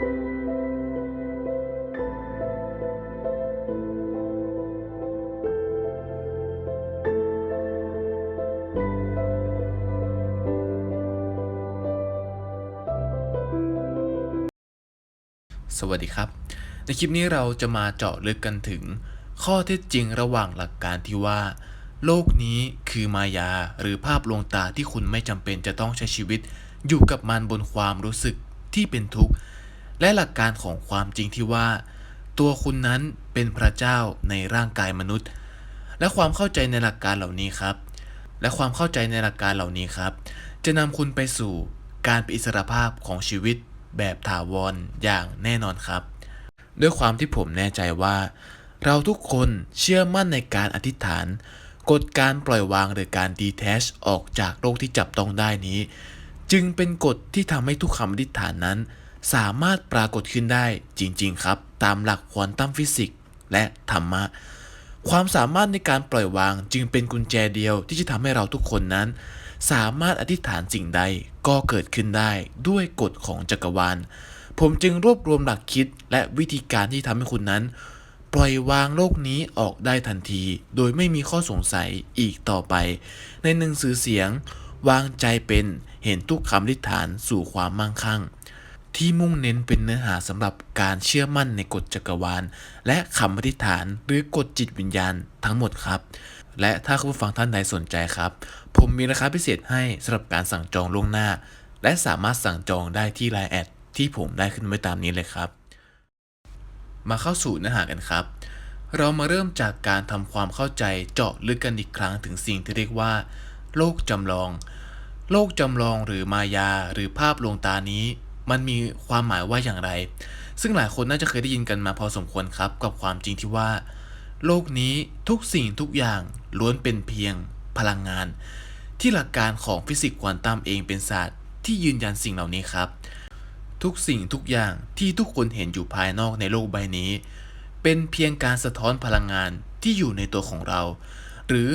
สวัสดีครับ ในคลิปนี้เราจะมาเจาะลึกกันถึง ข้อเท็จจริงระหว่างหลักการที่ว่า โลกนี้คือมายาหรือภาพลวงตาที่คุณไม่จำเป็นจะต้องใช้ชีวิต อยู่กับมันบนความรู้สึกที่เป็นทุกข์ และหลักการของความจริงที่ว่า ตัวคุณนั้นเป็นพระเจ้าในร่างกายมนุษย์ และความเข้าใจในหลักการเหล่านี้ครับ และความเข้าใจในหลักการเหล่านี้ครับ จะนำคุณไปสู่การเป็นอิสรภาพของชีวิตแบบถาวรอย่างแน่นอนครับ ด้วยความที่ผมแน่ใจว่า เราทุกคนเชื่อมั่นในการอธิษฐาน กฎการปล่อยวางหรือการดีแทชออกจากโลกที่จับต้องได้นี้ จึงเป็นกฎที่ทำให้ทุกคำอธิษฐานนั้น สามารถปรากฏขึ้นได้จริง ๆ ครับ ตามหลักควอนตัมฟิสิกส์และธรรมะ ความสามารถในการปล่อยวางจึงเป็นกุญแจเดียวที่จะทำให้เราทุกคนนั้น สามารถอธิษฐานสิ่งใดก็เกิดขึ้นได้ด้วยกฎของจักรวาล ผมจึงรวบรวมหลักคิดและวิธีการที่ทำให้คุณนั้น ปล่อยวางโลกนี้ออกได้ทันที โดยไม่มีข้อสงสัยอีกต่อไป ในหนังสือเสียง วางใจเป็นเห็นทุกคำอธิษฐานสู่ความมั่งคั่ง ที่มุ่งเน้นเป็นเนื้อหาสำหรับการเชื่อมั่นในกฎจักรวาล และคำอธิษฐานหรือกฎจิตวิญญาณทั้งหมดครับ และถ้าคุณผู้ฟังท่านใดสนใจครับ ผมมีราคาพิเศษให้สำหรับการสั่งจองล่วงหน้า และสามารถสั่งจองได้ที่ไลน์แอดที่ผมได้ขึ้นไว้ตามนี้เลยครับ มาเข้าสู่เนื้อหากันครับ เรามาเริ่มจากการทำความเข้าใจเจาะลึกกันอีกครั้งถึงสิ่งที่เรียกว่า โลกจำลอง โลกจำลองหรือมายาหรือภาพลวงตานี้ มันมีความหมายว่าอย่างไร ซึ่งหลายคนน่าจะเคยได้ยินกันมาพอสมควรครับกับความจริงที่ว่า โลกนี้ทุกสิ่งทุกอย่างล้วนเป็นเพียงพลังงาน ที่หลักการของฟิสิกส์ควอนตัมเองเป็นศาสตร์ ที่ยืนยันสิ่งเหล่านี้ครับ ทุกสิ่งทุกอย่างที่ทุกคนเห็นอยู่ภายนอกในโลกใบนี้ เป็นเพียงการสะท้อนพลังงานที่อยู่ในตัวของเรา หรือ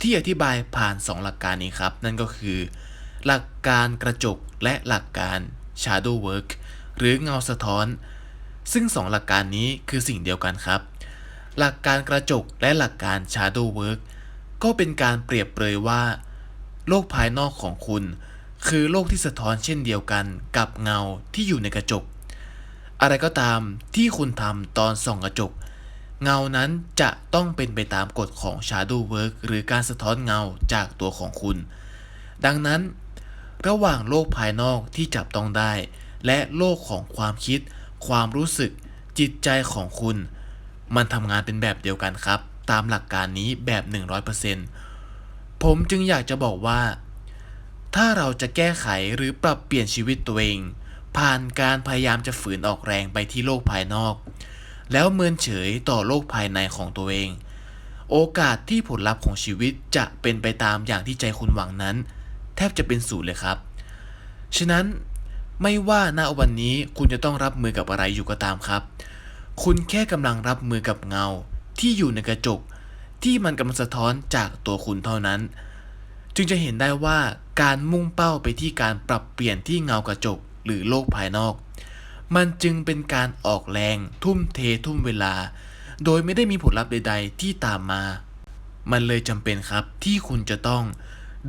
ที่อธิบายผ่าน 2 หลักการนี้ครับ นั่นก็คือ หลักการกระจกและหลักการ shadow work หรือเงาสะท้อน ซึ่ง 2 หลักการนี้คือสิ่งเดียวกันครับ หลักการกระจกและหลักการ shadow work ก็เป็นการเปรียบเปรยว่า โลกภายนอกของคุณ คือโลกที่สะท้อนเช่นเดียวกันกับเงาที่อยู่ในกระจก อะไรก็ตามที่คุณทำตอนส่องกระจก เงานั้นจะต้องเป็นไปตามกฎของ Shadow Work หรือการสะท้อนเงาจากตัวของคุณ ดังนั้น ระหว่างโลกภายนอกที่จับต้องได้ และโลกของความคิด ความรู้สึก จิตใจของคุณ มันทำงานเป็นแบบเดียวกันครับ ตามหลักการนี้แบบ 100%ผมจึงอยากจะบอกว่า ถ้าเราจะแก้ไขหรือปรับเปลี่ยนชีวิตตัวเอง ผ่านการพยายามจะฝืนออกแรงไปที่โลกภายนอก แล้วเมินเฉยต่อโลกภายในของตัวเอง โอกาสที่ผลลัพธ์ของชีวิตจะเป็นไปตามอย่างที่ใจคุณหวังนั้น แทบจะเป็นศูนย์เลยครับ ฉะนั้นไม่ว่าณวันนี้คุณจะต้องรับมือกับอะไรอยู่ก็ตามครับ คุณแค่กำลังรับมือกับเงาที่อยู่ในกระจก ที่มันกำลังสะท้อนจากตัวคุณเท่านั้น จึงจะเห็นได้ว่าการมุ่งเป้าไปที่การปรับเปลี่ยนที่เงากระจกหรือโลกภายนอก มันจึงเป็นการออกแรง ทุ่มเททุ่มเวลา โดยไม่ได้มีผลลัพธ์ใด ๆ ที่ตามมา มันเลยจำเป็นครับที่คุณจะต้อง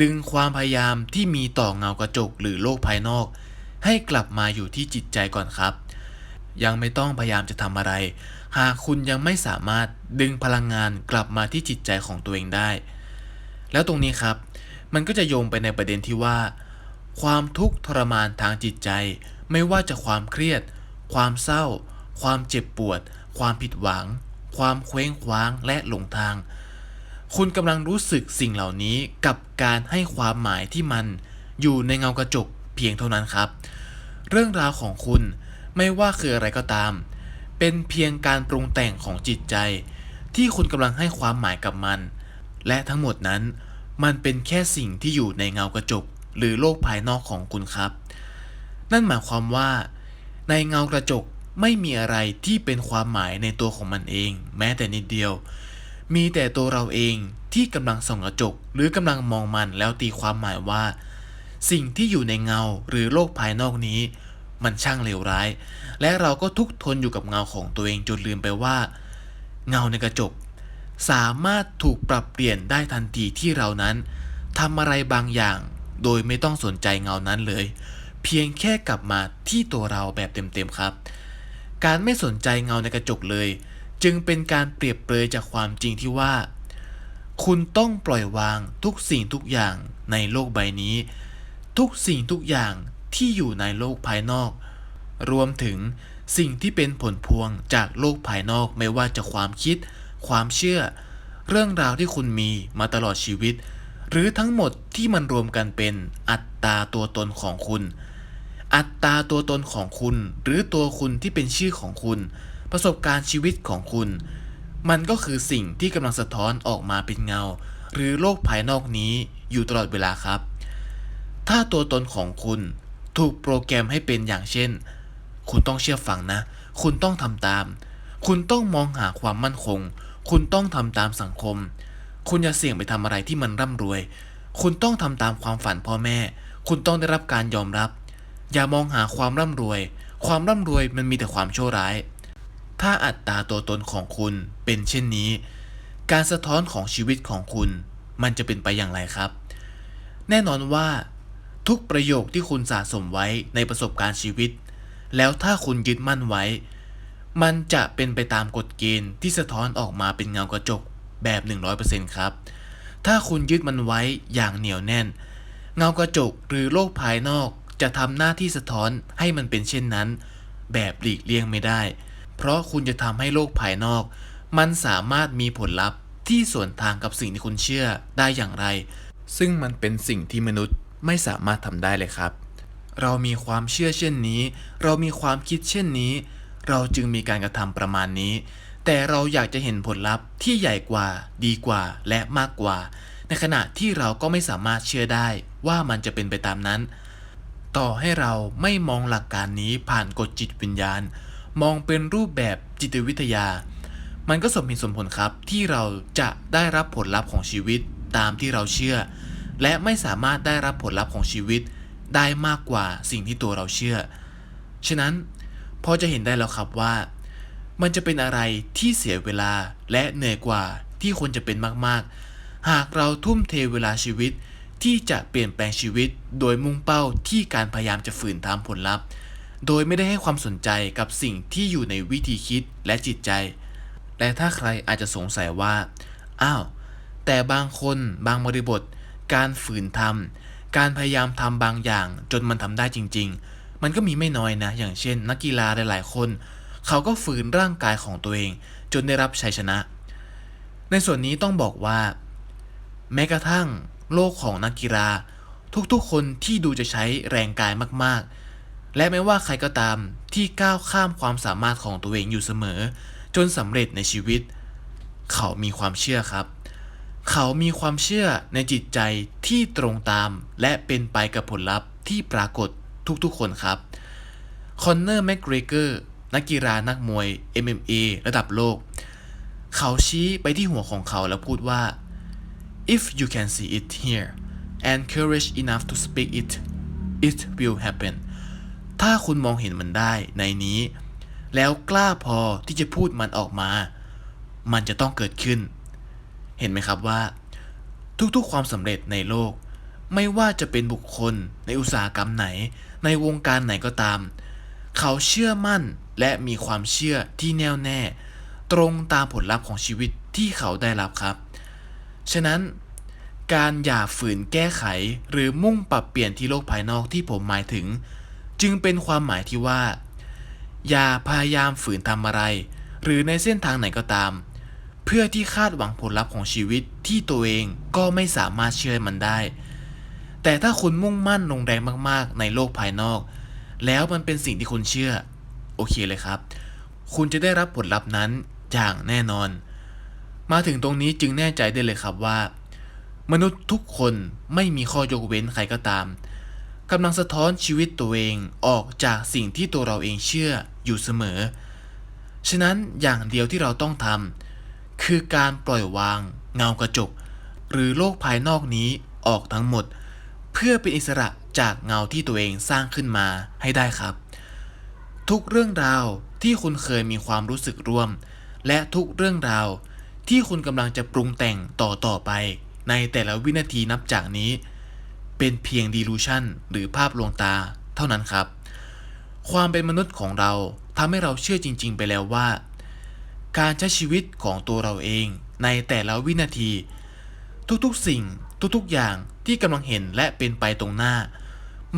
ดึงความพยายามที่มีต่อเงากระจกหรือโลกภายนอก ให้กลับมาอยู่ที่จิตใจก่อนครับ ยังไม่ต้องพยายามจะทำอะไร หากคุณยังไม่สามารถดึงพลังงานกลับมาที่จิตใจของตัวเองได้ แล้วตรงนี้ครับ มันก็จะโยงไปในประเด็นที่ว่า ความทุกข์ทรมานทางจิตใจ ไม่ว่าจะความเครียด ความเศร้า ความเจ็บปวด ความผิดหวัง ความเคว้งคว้างและหลงทาง คุณกำลังรู้สึกสิ่งเหล่านี้กับการให้ความหมายที่มันอยู่ในเงากระจกเพียงเท่านั้นครับ เรื่องราวของคุณไม่ว่าคืออะไรก็ตาม เป็นเพียงการปรุงแต่งของจิตใจ ที่คุณกำลังให้ความหมายกับมัน และทั้งหมดนั้น มันเป็นแค่สิ่งที่อยู่ในเงากระจก หรือโลกภายนอกของคุณครับ นั่นหมายความว่า ในเงากระจกไม่มีอะไรที่เป็นความหมายในตัวของมันเอง แม้แต่นิดเดียว มีแต่ตัวเราเองที่กำลังส่องกระจก หรือกำลังมองมันแล้วตีความหมายว่า สิ่งที่อยู่ในเงาหรือโลกภายนอกนี้ มันช่างเลวร้าย และเราก็ทุกข์ทนอยู่กับเงาของตัวเองจนลืมไปว่า เงาในกระจก สามารถถูกปรับเปลี่ยนได้ทันทีที่เรานั้นทำอะไรบางอย่าง โดยไม่ต้องสนใจเงานั้นเลย เพียงแค่กลับมาที่ตัวเราแบบเต็มๆครับ การไม่สนใจเงาในกระจกเลย จึงเป็นการเปรียบเปรยจากความจริงที่ว่า คุณต้องปล่อยวางทุกสิ่งทุกอย่างในโลกใบนี้ ทุกสิ่งทุกอย่างที่อยู่ในโลกภายนอก รวมถึงสิ่งที่เป็นผลพวงจากโลกภายนอกไม่ว่าจะความคิด ความเชื่อ เรื่องราวที่คุณมีมาตลอดชีวิต หรือทั้งหมดที่มันรวมกันเป็นอัตตาตัวตนของคุณ อัตราตัวตนของคุณ หรือตัวคุณที่เป็นชื่อของคุณ ประสบการณ์ชีวิตของคุณ มันก็คือสิ่งที่กำลังสะท้อนออกมาเป็นเงา หรือโลกภายนอกนี้อยู่ตลอดเวลาครับ ถ้าตัวตนของคุณถูกโปรแกรมให้เป็นอย่างเช่น คุณต้องเชื่อฟังนะ คุณต้องทำตาม คุณต้องมองหาความมั่นคง คุณต้องทำตามสังคม คุณอย่าเสี่ยงไปทำอะไรที่มันร่ำรวย คุณต้องทำตามความฝันพ่อแม่ คุณต้องได้รับการยอมรับ อย่ามองหาความร่ำรวย ความร่ำรวยมันมีแต่ความชั่วร้าย ถ้าอัตราตัวตนของคุณเป็นเช่นนี้ การสะท้อนของชีวิตของคุณมันจะเป็นไปอย่างไรครับ แน่นอนว่า ทุกประโยคที่คุณสะสมไว้ในประสบการณ์ชีวิต แล้วถ้าคุณยึดมั่นไว้ มันจะเป็นไปตามกฎเกณฑ์ที่สะท้อนออกมาเป็นเงากระจกแบบ 100%ครับ ถ้าคุณยึดมันไว้อย่างเหนียวแน่น เงากระจกหรือโลกภายนอกจะทำหน้าที่สะท้อนให้มันเป็นเช่นนั้น แบบหลีกเลี่ยงไม่ได้ เพราะคุณจะทำให้โลกภายนอก มันสามารถมีผลลัพธ์ที่สวนทางกับสิ่งที่คุณเชื่อได้อย่างไร ซึ่งมันเป็นสิ่งที่มนุษย์ไม่สามารถทำได้เลยครับ เรามีความเชื่อเช่นนี้ เรามีความคิดเช่นนี้ เราจึงมีการกระทำประมาณนี้ แต่เราอยากจะเห็นผลลัพธ์ที่ใหญ่กว่า ดีกว่า และมากกว่า ในขณะที่เราก็ไม่สามารถเชื่อได้ว่ามันจะเป็นไปตามนั้น ต่อให้เราไม่มองหลักการนี้ผ่านกฎจิตวิญญาณ มองเป็นรูปแบบจิตวิทยา มันก็สมเหตุสมผลครับที่เราจะได้รับผลลัพธ์ของชีวิตตามที่เราเชื่อ และไม่สามารถได้รับผลลัพธ์ของชีวิตได้มากกว่าสิ่งที่ตัวเราเชื่อ ฉะนั้นพอจะเห็นได้แล้วครับว่า มันจะเป็นอะไรที่เสียเวลาและเหนื่อยกว่าที่ควรจะเป็นมาก ๆ หากเราทุ่มเทเวลาชีวิตที่จะเปลี่ยนแปลงชีวิตโดยมุ่งเป้าที่การพยายามจะฝืนทำผลลัพธ์ โดยไม่ได้ให้ความสนใจกับสิ่งที่อยู่ในวิธีคิดและจิตใจ และถ้าใครอาจจะสงสัยว่า อ้าว แต่บางคนบางบริบท การฝืนทำการพยายามทำบางอย่างจนมันทำได้จริง ๆ มันก็มีไม่น้อยนะ อย่างเช่น นักกีฬาหลายๆ คน เขาก็ฝืนร่างกายของตัวเอง จนได้รับชัยชนะ ในส่วนนี้ต้องบอกว่า แม้กระทั่งโลกของนักกีฬาทุกๆ คนที่ดูจะใช้แรงกายมากๆ และไม่ว่าใครก็ตามที่ก้าวข้ามความสามารถของตัวเองอยู่เสมอ จนสำเร็จในชีวิต เขามีความเชื่อครับ เขามีความเชื่อในจิตใจที่ตรงตาม และเป็นไปกับผลลัพธ์ที่ปรากฏทุกๆคนครับคอนเนอร์แมกเกรเกอร์นักกีฬานักมวย MMA ระดับโลก เขาชี้ไปที่หัวของเขาแล้วพูดว่า if you can see it here and courage enough to speak it it will happen ถ้าคุณมองเห็นมันได้ในนี้ แล้วกล้าพอที่จะพูดมันออกมา มันจะต้องเกิดขึ้น เห็นไหมครับว่า ทุกๆความสำเร็จในโลก ไม่ว่าจะเป็นบุคคลในอุตสาหกรรมไหน ในวงการไหนก็ตาม เขาเชื่อมั่นและมีความเชื่อที่แน่วแน่ ตรงตามผลลัพธ์ของชีวิตที่เขาได้รับครับ ฉะนั้นการอย่าฝืนแก้ไขหรือมุ่งปรับเปลี่ยนที่โลกภายนอกที่ผมหมายถึง จึงเป็นความหมายที่ว่า อย่าพยายามฝืนทำอะไร หรือในเส้นทางไหนก็ตาม เพื่อที่คาดหวังผลลัพธ์ของชีวิตที่ตัวเองก็ไม่สามารถเชื่อมันได้ แต่ถ้าคุณมุ่งมั่นลงแรงมากๆ ในโลกภายนอก แล้วมันเป็นสิ่งที่คุณเชื่อ โอเคเลยครับ คุณจะได้รับผลลัพธ์นั้นอย่างแน่นอน มาถึงตรงนี้จึงแน่ใจได้เลยครับว่า มนุษย์ทุกคนไม่มีข้อยกเว้นใครก็ตาม กำลังสะท้อนชีวิตตัวเองออกจากสิ่งที่ตัวเราเองเชื่ออยู่เสมอ ฉะนั้นอย่างเดียวที่เราต้องทำคือการปล่อยวางเงากระจก หรือโลกภายนอกนี้ออกทั้งหมด เพื่อเป็นอิสระจากเงาที่ตัวเองสร้างขึ้นมาให้ได้ครับ ทุกเรื่องราวที่คุณเคยมีความรู้สึกร่วม และทุกเรื่องราวที่คุณกำลังจะปรุงแต่งต่อต่อไป ในแต่ละวินาทีนับจากนี้ เป็นเพียงดีลูชันหรือภาพลวงตาเท่านั้นครับ ความเป็นมนุษย์ของเราทำให้เราเชื่อจริง ๆ ไปแล้วว่า การใช้ชีวิตของตัวเราเองในแต่ละวินาที ทุกๆสิ่งทุกๆอย่างที่กำลังเห็นและเป็นไปตรงหน้า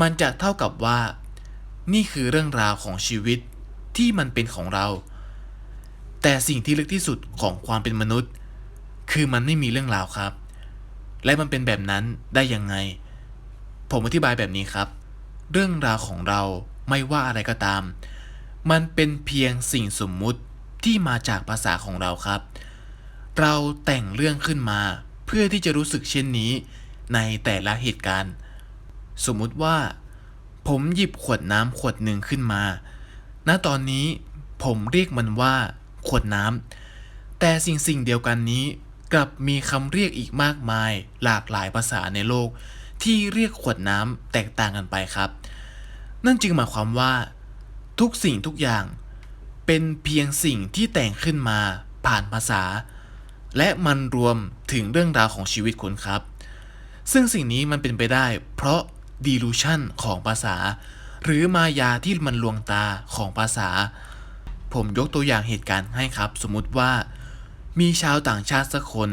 มันจะเท่ากับว่า นี่คือเรื่องราวของชีวิตที่มันเป็นของเรา แต่สิ่งที่ลึกที่สุดของความเป็นมนุษย์ คือมันไม่มีเรื่องราวครับ และมันเป็นแบบนั้นได้ยังไง ผมอธิบายแบบนี้ครับ เรื่องราวของเราไม่ว่าอะไรก็ตาม มันเป็นเพียงสิ่งสมมุติที่มาจากภาษาของเราครับ เราแต่งเรื่องขึ้นมา เพื่อที่จะรู้สึกเช่นนี้ ในแต่ละเหตุการณ์ สมมุติว่า ผมหยิบขวดน้ำขวดหนึ่งขึ้นมา ณ ตอนนี้ผมเรียกมันว่า ขวดน้ำ แต่สิ่งสิ่งเดียวกันนี้ กลับมีคำเรียกอีกมากมาย หลากหลายภาษาในโลก ที่เรียกขวดน้ำแตกต่างกันไปครับ นั่นจึงหมายความว่า ทุกสิ่งทุกอย่าง เป็นเพียงสิ่งที่แต่งขึ้นมาผ่านภาษา และมันรวมถึงเรื่องราวของชีวิตคุณครับ ซึ่งสิ่งนี้มันเป็นไปได้ เพราะ delusion ของภาษา หรือมายาที่มันลวงตาของภาษา ผมยกตัวอย่างเหตุการณ์ให้ครับ สมมุติว่า มีชาวต่างชาติสักคน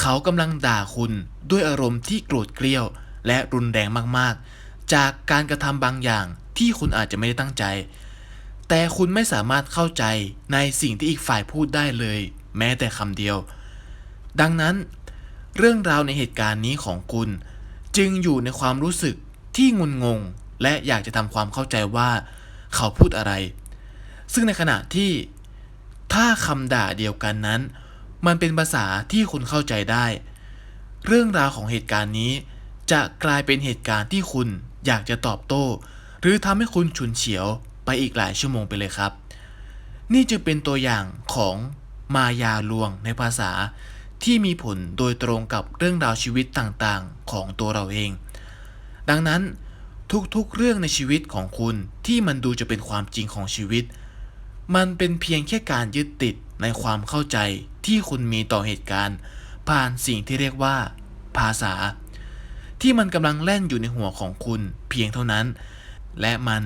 เขากำลังด่าคุณด้วยอารมณ์ที่โกรธเกรี้ยว และรุนแรงมากๆ จากการกระทำบางอย่างที่คุณอาจจะไม่ได้ตั้งใจ แต่คุณไม่สามารถเข้าใจในสิ่งที่อีกฝ่ายพูดได้เลย แม้แต่คำเดียว ดังนั้นเรื่องราวในเหตุการณ์นี้ของคุณ จึงอยู่ในความรู้สึกที่งุนงง และอยากจะทำความเข้าใจว่า เขาพูดอะไร ซึ่งในขณะที่ ถ้าคำด่าเดียวกันนั้น มันเป็นภาษาที่คุณเข้าใจได้ เรื่องราวของเหตุการณ์นี้ จะกลายเป็นเหตุการณ์ที่คุณอยากจะตอบโต้ หรือทำให้คุณฉุนเฉียวไปอีกหลายชั่วโมงไปเลยครับ นี่จึงเป็นตัวอย่างของมายาลวงในภาษาที่มีผลโดยตรงกับเรื่องราวชีวิตต่างๆ ของตัวเราเอง ดังนั้นทุกๆเรื่องในชีวิตของคุณที่มันดูจะเป็นความจริงของชีวิต มันเป็นเพียงแค่การยึดติดในความเข้าใจที่คุณมีต่อเหตุการณ์ ผ่านสิ่งที่เรียกว่า ภาษา ที่มันกำลังแล่นอยู่ในหัวของคุณเพียงเท่านั้น และมัน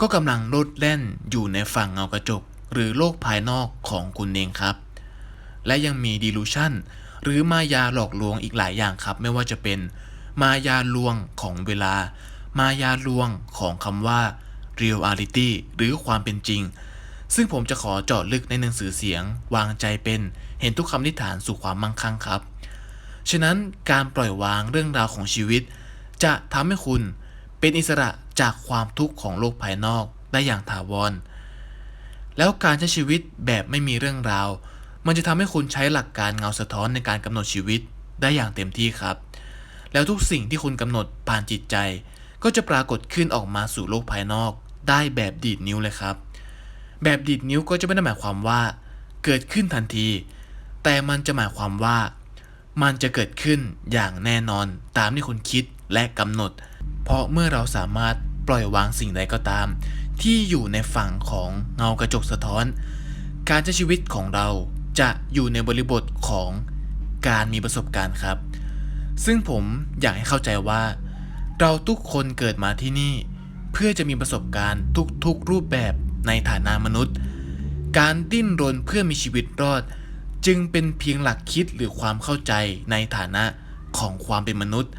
ก็กำลังลดแล่นอยู่ในฝั่งเงากระจก หรือโลกภายนอกของคุณเองครับ และยังมี delusion หรือมายาหลอกลวงอีกหลายอย่างครับ ไม่ว่าจะเป็น มายาลวงของเวลา มายาลวงของคำว่า reality หรือความเป็นจริง ซึ่งผมจะขอเจาะลึกในหนังสือเสียง วางใจเป็น เห็นทุกคำนิฐานสู่ความมั่งคั่งครับ ฉะนั้นการปล่อยวางเรื่องราวของชีวิต จะทำให้คุณเป็นอิสระจากความทุกข์ของโลกภายนอกได้อย่างถาวร แล้วการใช้ชีวิตแบบไม่มีเรื่องราว มันจะทำให้คุณใช้หลักการเงาสะท้อนในการกำหนดชีวิตได้อย่างเต็มที่ครับ แล้วทุกสิ่งที่คุณกำหนดผ่านจิตใจ ก็จะปรากฏขึ้นออกมาสู่โลกภายนอก ได้แบบดีดนิ้วเลยครับ แบบดีดนิ้วก็จะไม่ได้หมายความว่า เกิดขึ้นทันที แต่มันจะหมายความว่า มันจะเกิดขึ้นอย่างแน่นอนตามที่คุณคิดและกำหนด เพราะเมื่อเราสามารถปล่อยวางสิ่งใดก็ตาม ที่อยู่ในฝั่งของเงากระจกสะท้อน การใช้ชีวิตของเราจะอยู่ในบริบทของการมีประสบการณ์ครับ ซึ่งผมอยากให้เข้าใจว่า เราทุกคนเกิดมาที่นี่ เพื่อจะมีประสบการณ์ทุกๆรูปแบบในฐานะมนุษย์ การดิ้นรนเพื่อมีชีวิตรอด จึงเป็นเพียงหลักคิดหรือความเข้าใจในฐานะของความเป็นมนุษย์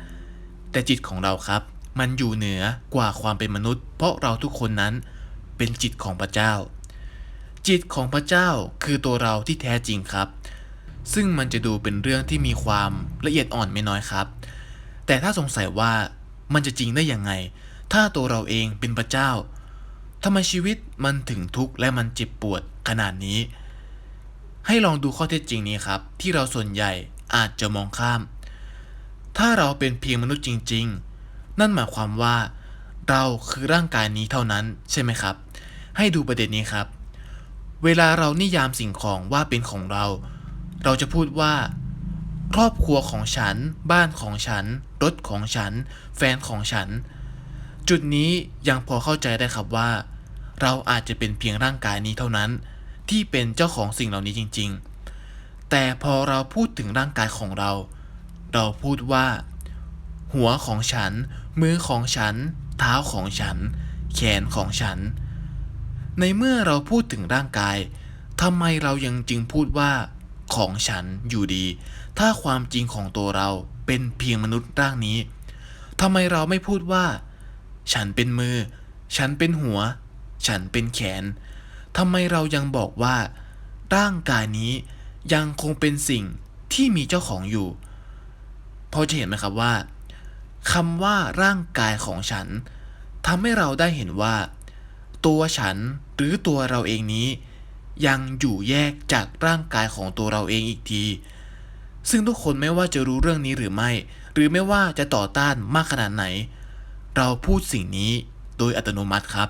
แต่จิตของเราครับ มันอยู่เหนือกว่าความเป็นมนุษย์ เพราะเราทุกคนนั้นเป็นจิตของพระเจ้า จิตของพระเจ้าคือตัวเราที่แท้จริงครับ ซึ่งมันจะดูเป็นเรื่องที่มีความละเอียดอ่อนไม่น้อยครับ แต่ถ้าสงสัยว่ามันจะจริงได้ยังไง ถ้าตัวเราเองเป็นพระเจ้าทำไมชีวิตมันถึงทุกข์และมันเจ็บปวดขนาดนี้ ให้ลองดูข้อเท็จจริงนี้ครับ ที่เราส่วนใหญ่อาจจะมองข้าม ถ้าเราเป็นเพียงมนุษย์จริง ๆ นั่นหมายความว่า เราคือร่างกายนี้เท่านั้นใช่ไหมครับ ให้ดูประเด็นนี้ครับ เวลาเรานิยามสิ่งของว่าเป็นของเรา เราจะพูดว่า ครอบครัวของฉัน บ้านของฉัน รถของฉัน แฟนของฉัน จุดนี้ยังพอเข้าใจได้ครับว่า เราอาจจะเป็นเพียงร่างกายนี้เท่านั้น ที่เป็นเจ้าของสิ่งเหล่านี้จริง ๆ แต่พอเราพูดถึงร่างกายของเรา เราพูดว่า หัวของฉัน มือของฉัน เท้าของฉัน แขนของฉัน ในเมื่อเราพูดถึงร่างกายทำไมเรายังจึงพูดว่า ของฉันอยู่ดี ถ้าความจริงของตัวเราเป็นเพียงมนุษย์ร่างนี้ทำไมเราไม่พูดว่า ฉันเป็นมือ ฉันเป็นหัว ฉันเป็นแขน ทำไมเรายังบอกว่า ร่างกายนี้ยังคงเป็นสิ่งที่มีเจ้าของอยู่พอจะเห็นไหมครับว่าคำว่าร่างกายของฉันทำให้เราได้เห็นว่า ตัวฉันหรือตัวเราเองนี้ ยังอยู่แยกจากร่างกายของตัวเราเองอีกที ซึ่งทุกคนไม่ว่าจะรู้เรื่องนี้หรือไม่ หรือไม่ว่าจะต่อต้านมากขนาดไหน เราพูดสิ่งนี้โดยอัตโนมัติครับ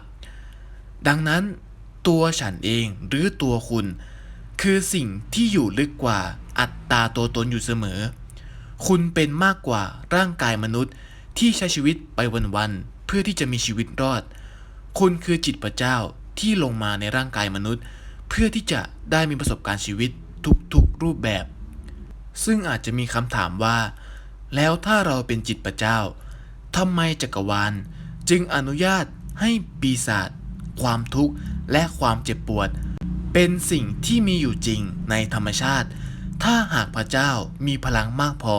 ดังนั้น ตัวฉันเองหรือตัวคุณ คือสิ่งที่อยู่ลึกกว่าอัตตาตัวตนอยู่เสมอ คุณเป็นมากกว่าร่างกายมนุษย์ที่ใช้ชีวิตไปวันๆเพื่อที่จะมีชีวิตรอด คุณคือจิตพระเจ้าที่ลงมาในร่างกายมนุษย์ เพื่อที่จะได้มีประสบการณ์ชีวิตทุกๆรูปแบบ ซึ่งอาจจะมีคำถามว่า แล้วถ้าเราเป็นจิตพระเจ้าทำไมจักรวาล จึงอนุญาตให้ปีศาจความทุกข์ และความเจ็บปวด เป็นสิ่งที่มีอยู่จริงในธรรมชาติ ถ้าหากพระเจ้ามีพลังมากพอ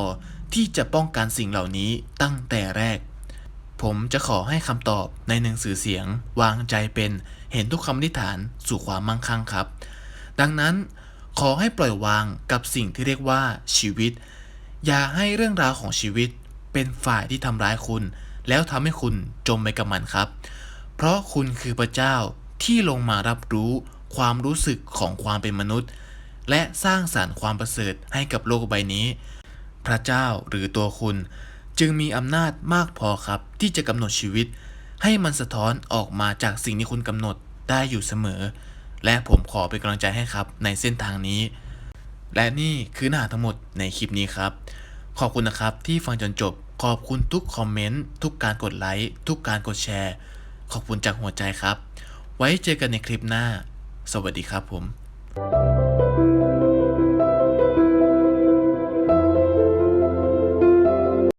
ที่จะป้องกันสิ่งเหล่านี้ตั้งแต่แรก ผมจะขอให้คำตอบในหนังสือเสียง วางใจเป็นเห็นทุกคำอธิฐานสู่ความมั่งคั่งครับ ดังนั้นขอให้ปล่อยวางกับสิ่งที่เรียกว่าชีวิต อย่าให้เรื่องราวของชีวิตเป็นฝ่ายที่ทำร้ายคุณ แล้วทำให้คุณจมไปกับมันครับ เพราะคุณคือพระเจ้า ที่ลงมารับรู้ความรู้สึกของความเป็นมนุษย์ และสร้างสารรค์ความประเสริฐให้กับโลกใบนี้ พระเจ้าหรือตัวคุณ จึงมีอำนาจมากพอครับ ที่จะกำหนดชีวิต ให้มันสะท้อนออกมาจากสิ่งที่คุณกำหนดได้อยู่เสมอ และผมขอเป็นกำลังใจให้ครับในเส้นทางนี้ และนี่คือเนื้อหาทั้งหมดในคลิปนี้ครับ ขอบคุณนะครับที่ฟังจนจบ ขอบคุณทุกคอมเมนต์ทุกการกดไลค์ทุกการกดแชร์ ขอบคุณจากหัวใจครับ ไว้เจอกันในคลิปหน้า สวัสดีครับผม